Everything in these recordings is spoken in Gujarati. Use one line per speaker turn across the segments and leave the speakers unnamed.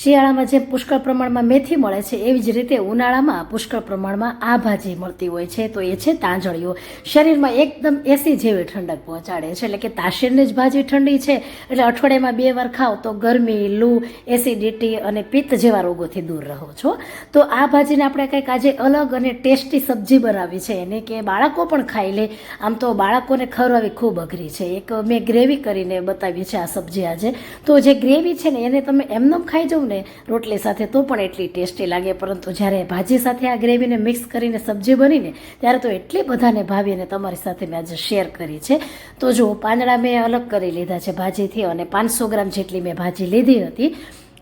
શિયાળામાં જેમ પુષ્કળ પ્રમાણમાં મેથી મળે છે, એવી જ રીતે ઉનાળામાં પુષ્કળ પ્રમાણમાં આ ભાજી મળતી હોય છે. તો એ છે તાંજળીઓ. શરીરમાં એકદમ એસી જેવી ઠંડક પહોંચાડે છે, એટલે કે તાશીરની જ ભાજી ઠંડી છે. એટલે અઠવાડિયામાં બે વાર ખાઓ તો ગરમી, લૂ એસિડિટી અને પિત્ત જેવા રોગોથી દૂર રહો છો. તો આ ભાજીને આપણે કંઈક આજે અલગ અને ટેસ્ટી સબ્જી બનાવી છે. એને કે બાળકો પણ ખાઈ લે. આમ તો બાળકોને ખવડાવવી ખૂબ અઘરી છે. એક મેં ગ્રેવી કરીને બતાવી છે આ સબ્જી આજે. તો જે ગ્રેવી છે ને, એને તમે એમનેમ ખાઈ જાવ ને રોટલી સાથે તો પણ એટલી ટેસ્ટી લાગે, પરંતુ જ્યારે ભાજી સાથે આ ગ્રેવીને મિક્સ કરીને સબ્જી બનીને, ત્યારે તો એટલી બધાને ભાવી અને તમારી સાથે મેં આજે શેર કરી છે. તો જો પાંદડા મેં અલગ કરી લીધા છે ભાજીથી અને પાંચસો ગ્રામ જેટલી મેં ભાજી લીધી હતી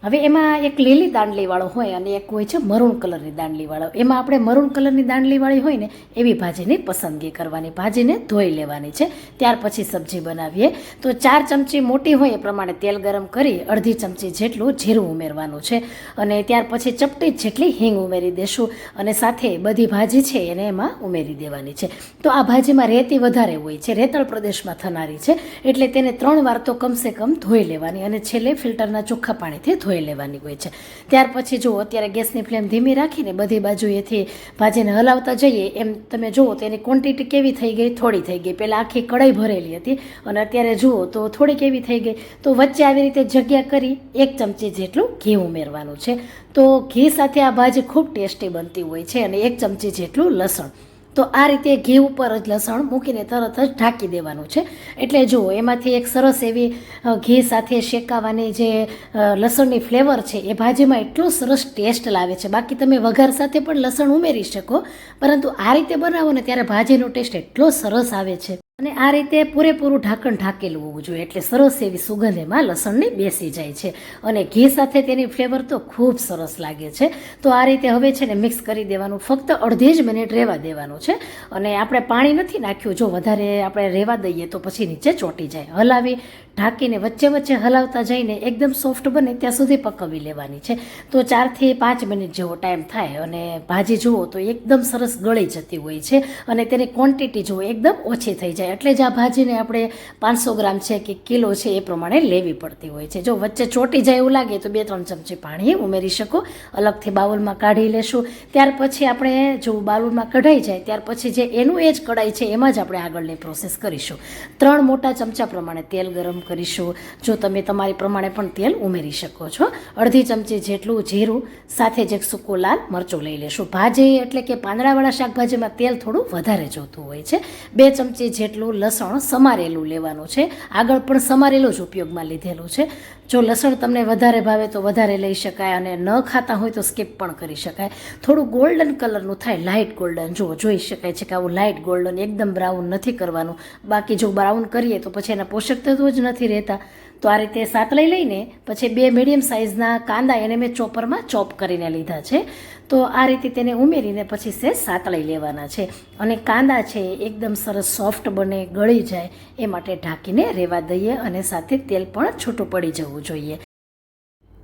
હવે એમાં એક લીલી દાંડલીવાળો હોય અને એક હોય છે મરૂન કલરની દાંડલીવાળો. એમાં આપણે મરૂન કલરની દાંડલીવાળી હોય ને, એવી ભાજીની પસંદગી કરવાની, ભાજીને ધોઈ લેવાની છે. ત્યાર પછી સબ્જી બનાવીએ. તો ચાર ચમચી મોટી હોય એ પ્રમાણે તેલ ગરમ કરી અડધી ચમચી જેટલું જીરું ઉમેરવાનું છે. અને ત્યાર પછી ચપટી જેટલી હિંગ ઉમેરી દેશું અને સાથે બધી ભાજી છે એને એમાં ઉમેરી દેવાની છે. તો આ ભાજીમાં રેતી વધારે હોય છે, રેતળ પ્રદેશમાં થનારી છે, એટલે તેને ત્રણ વાર તો કમસે કમ ધોઈ લેવાની અને છેલ્લે ફિલ્ટરના ચોખ્ખા પાણીથી ધોઈ લેવાની હોય છે. ત્યાર પછી જુઓ, અત્યારે ગેસની ફ્લેમ ધીમી રાખીને બધી બાજુએથી ભાજીને હલાવતા જઈએ. એમ તમે જુઓ તો એની ક્વોન્ટિટી કેવી થઈ ગઈ? થોડી થઈ ગઈ. પહેલાં આખી કઢાઈ ભરેલી હતી અને અત્યારે જુઓ તો થોડી કેવી થઈ ગઈ. તો વચ્ચે આવી રીતે જગ્યા કરી એક ચમચી જેટલું ઘી ઉમેરવાનું છે. તો ઘી સાથે આ ભાજી ખૂબ ટેસ્ટી બનતી હોય છે અને એક ચમચી જેટલું લસણ. તો આ રીતે ઘી ઉપર જ લસણ મૂકીને તરત જ ઢાંકી દેવાનું છે. એટલે જુઓ એમાંથી એક સરસ એવી ઘી સાથે શેકાવાની જે લસણની ફ્લેવર છે, એ ભાજીમાં એટલો સરસ ટેસ્ટ લાવે છે. બાકી તમે વઘાર સાથે પણ લસણ ઉમેરી શકો, પરંતુ આ રીતે બનાવો ને ત્યારે ભાજીનો ટેસ્ટ એટલો સરસ આવે છે. અને આ રીતે પૂરેપૂરું ઢાંકણ ઢાંકેલું હોવું જોઈએ. એટલે સરસ એવી સુગંધ એમાં લસણની બેસી જાય છે. અને ઘી સાથે તેની ફ્લેવર તો ખૂબ સરસ લાગે છે. તો આ રીતે હવે છે ને મિક્સ કરી દેવાનું. ફક્ત અડધી જ મિનિટ રહેવા દેવાનું છે. અને આપણે પાણી નથી નાખ્યું. જો વધારે આપણે રહેવા દઈએ તો પછી નીચે ચોંટી જાય. હલાવી, ઢાંકીને વચ્ચે વચ્ચે હલાવતા જઈને એકદમ સોફ્ટ બને ત્યાં સુધી પકવી લેવાની છે. તો ચારથી પાંચ મિનિટ જેવો ટાઈમ થાય અને ભાજી જુઓ તો એકદમ સરસ ગળી જતી હોય છે. અને તેની ક્વોન્ટિટી જુઓ, એકદમ ઓછી થઈ જાય. એટલે જ આ ભાજીને આપણે પાંચસો ગ્રામ છે કે કિલો છે એ પ્રમાણે લેવી પડતી હોય છે. જો વચ્ચે ચોટી જાય એવું લાગે તો બે ત્રણ ચમચી પાણી ઉમેરી શકો. અલગથી બાઉલમાં કાઢી લેશું. ત્યાર પછી આપણે જો બાઉલમાં કઢાઈ જાય, ત્યાર પછી જે એનું એ જ કઢાઈ છે એમાં જ આપણે આગળની પ્રોસેસ કરીશું. ત્રણ મોટા ચમચા પ્રમાણે તેલ ગરમ કરીશું. જો તમે તમારી પ્રમાણે પણ તેલ ઉમેરી શકો છો. અડધી ચમચી જેટલું જીરું, સાથે જ એક સૂકો લાલ મરચું લઈ લેશું. ભાજી એટલે કે પાંદડાવાળા શાકભાજીમાં તેલ થોડું વધારે જોતું હોય છે. બે ચમચી જેટલું લસણ સમારેલું લેવાનું છે. આગળ પણ સમારેલું જ ઉપયોગમાં લીધેલું છે. જો લસણ તમને વધારે ભાવે તો વધારે લઈ શકાય અને ન ખાતા હોય તો સ્કીપ પણ કરી શકાય. થોડું ગોલ્ડન કલરનું થાય લાઇટ ગોલ્ડન જો જોઈ શકાય છે કે આવું લાઇટ ગોલ્ડન એકદમ બ્રાઉન નથી કરવાનું. બાકી જો બ્રાઉન કરીએ તો પછી એના પોષક તત્વો જ નથી રહેતા. તો આ રીતે સાતળી લઈને પછી બે મીડિયમ સાઇઝના કાંદા એને મેં ચોપરમાં ચોપ કરીને લીધા છે. તો આ રીતે તેને ઉમેરીને પછી સે સાતળી લેવાના છે. અને કાંદા છે એકદમ સરસ સોફ્ટ બને ગળી જાય એ માટે ઢાંકીને રહેવા દઈએ અને સાથે તેલ પણ છૂટું પડી જવું જોઈએ.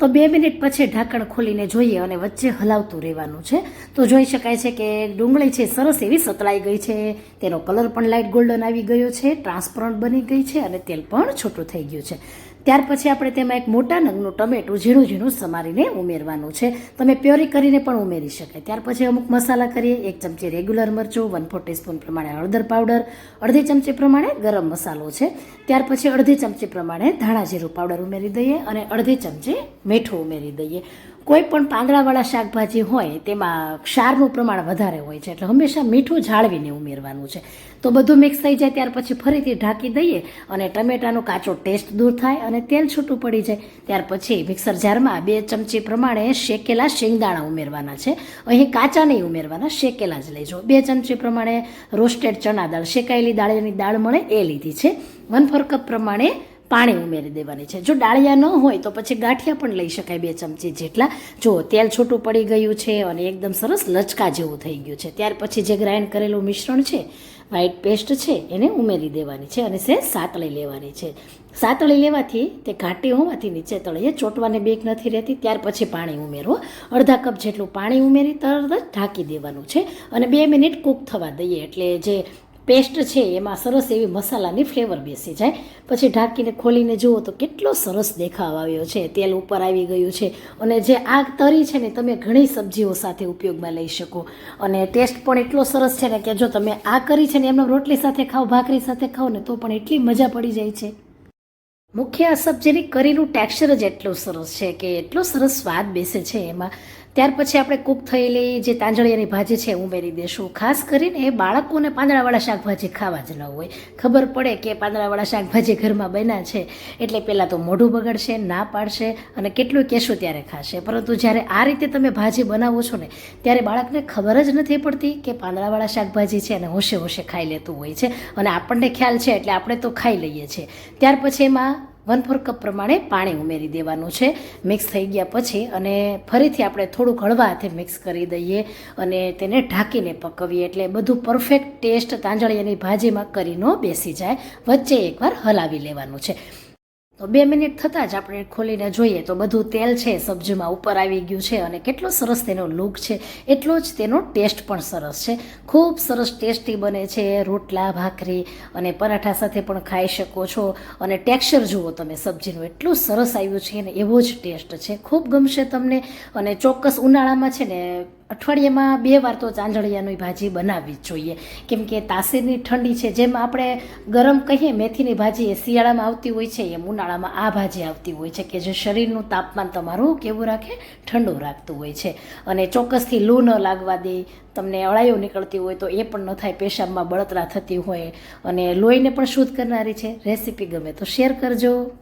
તો બે મિનિટ પછી ઢાંકણ ખોલીને જોઈએ અને વચ્ચે હલાવતું રહેવાનું છે. તો જોઈ શકાય છે કે ડુંગળી છે, સરસ એવી સતળાઈ ગઈ છે. તેનો કલર પણ લાઇટ ગોલ્ડન આવી ગયો છે, ટ્રાન્સપરન્ટ બની ગઈ છે અને તેલ પણ છૂટું થઈ ગયું છે. ત્યાર પછી આપણે તેમાં એક મોટા નંગનું ટમેટું ઝીણું ઝીણું સમારીને ઉમેરવાનું છે. તમે પ્યોરી કરીને પણ ઉમેરી શકાય. ત્યાર પછી અમુક મસાલા કરીએ. એક ચમચી રેગ્યુલર મરચું વન ફોર ટીસ્પૂન પ્રમાણે હળદર પાવડર, અડધી ચમચી પ્રમાણે ગરમ મસાલો છે. ત્યાર પછી અડધી ચમચી પ્રમાણે ધાણા જીરું પાવડર ઉમેરી દઈએ અને અડધી ચમચી મીઠું ઉમેરી દઈએ. કોઈ પણ પાંદડાવાળા શાકભાજી હોય, તેમાં ક્ષારનું પ્રમાણ વધારે હોય છે, એટલે હંમેશા મીઠું જાળવીને ઉમેરવાનું છે. તો બધું મિક્સ થઈ જાય, ત્યાર પછી ફરીથી ઢાંકી દઈએ અને ટમેટાનો કાચો ટેસ્ટ દૂર થાય અને તેલ છૂટું પડી જાય. ત્યાર પછી મિક્સર જારમાં બે ચમચી પ્રમાણે શેકેલા શેંગદાણા ઉમેરવાના છે. અહીં કાચા નહીં ઉમેરવાના, શેકેલા જ લેજો. બે ચમચી પ્રમાણે રોસ્ટેડ ચણા દાળ, શેકાયેલી દાળની દાળ મળે એ લીધી છે. વન ફોર કપ પ્રમાણે પાણી ઉમેરી દેવાની છે. જો ડાળિયા ન હોય તો પછી ગાંઠિયા પણ લઈ શકાય બે ચમચી જેટલા. જો તેલ છૂટું પડી ગયું છે અને એકદમ સરસ લચકા જેવું થઈ ગયું છે, ત્યાર પછી જે ગ્રાઇન્ડ કરેલું મિશ્રણ છે, વ્હાઇટ પેસ્ટ છે, એને ઉમેરી દેવાની છે અને સે સાતળી લેવાની છે. સાતળી લેવાથી તે ઘાટી હોવાથી નીચે તળીએ ચોટવાને બેક નથી રહેતી, ત્યાર પછી પાણી ઉમેરવો. અડધા કપ જેટલું પાણી ઉમેરી તરત જ ઢાંકી દેવાનું છે અને બે મિનિટ કૂક થવા દઈએ. એટલે જે પેસ્ટ છે, એમાં સરસ એવી મસાલાની ફ્લેવર બેસી જાય પછી ઢાંકીને ખોલીને જુઓ તો કેટલો સરસ દેખાવ આવ્યો છે. તેલ ઉપર આવી ગયું છે અને જે આ તરી છે ને, તમે ઘણી સબ્જીઓ સાથે ઉપયોગમાં લઈ શકો. અને ટેસ્ટ પણ એટલો સરસ છે ને કે જો તમે આ કરી છે ને, એમને રોટલી સાથે ખાઓ, ભાખરી સાથે ખાઓ ને, તો પણ એટલી મજા પડી જાય છે. મુખ્ય આ સબ્જીની કરીનું ટેક્સચર જ એટલું સરસ છે કે એટલો સરસ સ્વાદ બેસે છે એમાં. ત્યાર પછી આપણે કૂક થયેલી જે તાંજળિયાની ભાજી છે ઉમેરી દેશું. ખાસ કરીને એ બાળકોને પાંદડાવાળા શાકભાજી ખાવા જ ન હોય. ખબર પડે કે પાંદડાવાળા શાકભાજી ઘરમાં બન્યા છે. એટલે પહેલાં તો મોઢું બગડશે, ના પાડશે અને કેટલું કહેશું ત્યારે ખાશે. પરંતુ જ્યારે આ રીતે તમે ભાજી બનાવો છો ને, ત્યારે બાળકને ખબર જ નથી પડતી કે પાંદડાવાળા શાકભાજી છે અને હોશે હોશે ખાઈ લેતું હોય છે. અને આપણને ખ્યાલ છે એટલે આપણે તો ખાઈ લઈએ છીએ. ત્યાર પછી એમાં વન ફોર કપ પ્રમાણે પાણી ઉમેરી દેવાનું છે. મિક્સ થઈ ગયા પછી અને ફરીથી આપણે થોડુંક હળવા હાથે મિક્સ કરી દઈએ અને તેને ઢાંકીને પકવીએ એટલે બધું પરફેક્ટ ટેસ્ટ તાંજળિયાની ભાજીમાં કરીનો બેસી જાય. વચ્ચે એકવાર હલાવી લેવાનું છે. તો બે મિનિટ થતાં જ આપણે ખોલીને જોઈએ તો બધું તેલ છે સબ્જીમાં ઉપર આવી ગયું છે અને કેટલો સરસ તેનો લુક છે. એટલો જ તેનો ટેસ્ટ પણ સરસ છે. ખૂબ સરસ ટેસ્ટી બને છે રોટલા, ભાખરી અને પરાઠા સાથે પણ ખાઈ શકો છો. અને ટેક્સચર જુઓ તમે, સબ્જીનું એટલું સરસ આવ્યું છે અને એવો જ ટેસ્ટ છે. ખૂબ ગમશે તમને અને ચોક્કસ ઉનાળામાં છે ને અઠવાડિયામાં બે વાર તો ચાંજળિયાની ભાજી બનાવવી જ જોઈએ. કેમ કે તાસીરની ઠંડી છે, જેમ આપણે ગરમ કહીએ, મેથીની ભાજી એ શિયાળામાં આવતી હોય છે, એમ ઉનાળામાં આ ભાજી આવતી હોય છે, કે જે શરીરનું તાપમાન તમારું કેવું રાખે? ઠંડુ રાખતું હોય છે. અને ચોક્કસથી લૂ ન લાગવા દે, તમને અળાઈઓ નીકળતી હોય તો એ પણ ન થાય, પેશાબમાં બળતરા થતી હોય. અને લોહીને પણ શુદ્ધ કરનારી છે. રેસીપી ગમે તો શેર કરજો.